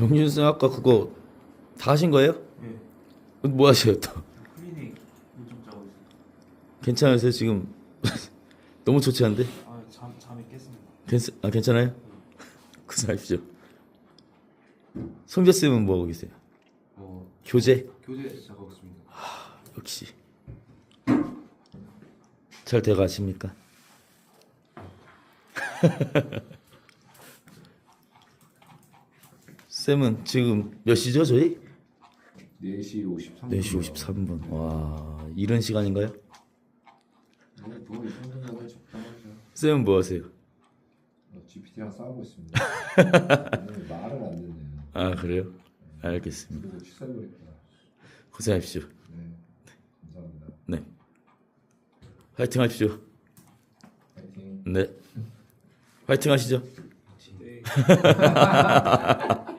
영준 쌤 아까 그거 다 하신 거예요? 예. 뭐 하셔요 또? 클리닉 요즘 짜고 있어요. 괜찮으세요 지금? 너무 좋지 않은데? 아, 잠 잠이 깼습니다. 괜찮 아 괜찮아요? 고생하십시오. 송재 쌤은 뭐 하고 계세요? 어, 교재 교재 시작하고 있습니다. 역시 잘 돼가십니까? 쌤은 지금 몇 시죠 저희? 4시 53분. 4시 53분. 와 이런 시간인가요? 네, 뭐이 정도면 적당하죠. 쌤은 뭐 하세요? 어, GPT랑 싸우고 있습니다. 오늘 말을 안 듣네요. 아 그래요? 알겠습니다. 취소해버릴게요. 고생하십시오. 네, 감사합니다. 네. 화이팅 하십시오. 파이팅. 네. 화이팅 하시죠. 네.